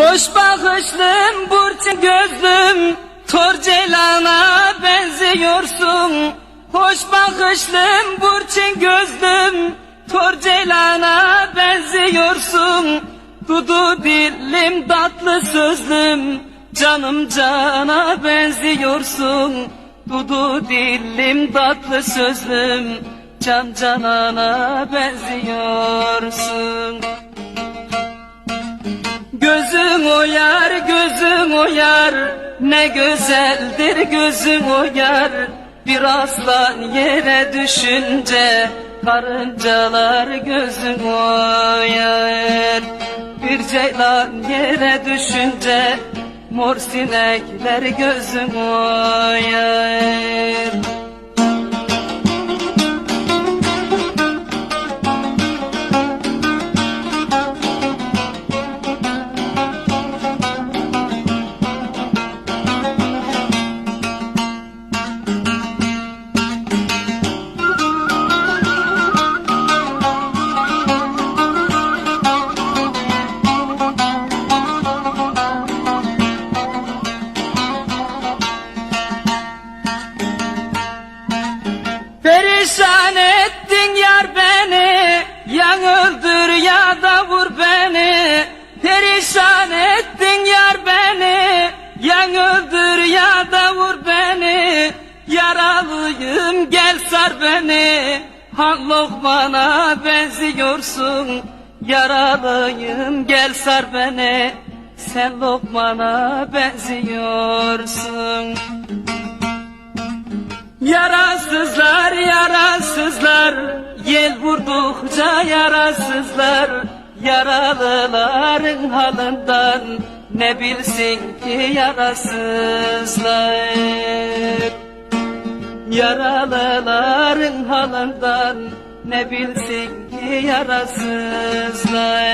Hoş bakışlım, burçin gözlüm, tor benziyorsun. Hoş bakışlım, burçin gözlüm, tor benziyorsun. Dudu dilim, tatlı sözlüm, canım cana benziyorsun. Dudu dilim, tatlı sözlüm, can canana benziyorsun. Oyar, gözün oyar Ne güzeldir gözün oyar. Bir aslan yere düşünce Karıncalar gözün oyar. Bir ceylan yere düşünce Mor sinekler gözün oyar Yaralıyım gel sar beni. Han Lokman'a benziyorsun. Yaralıyım gel sar beni. Sen Lokman'a benziyorsun. Yarasızlar yarasızlar. Yel vurdukça yarasızlar. Yaralıların halından Ne bilsin ki yarasızlar Yaralıların halından Ne bilsin ki yarasızlar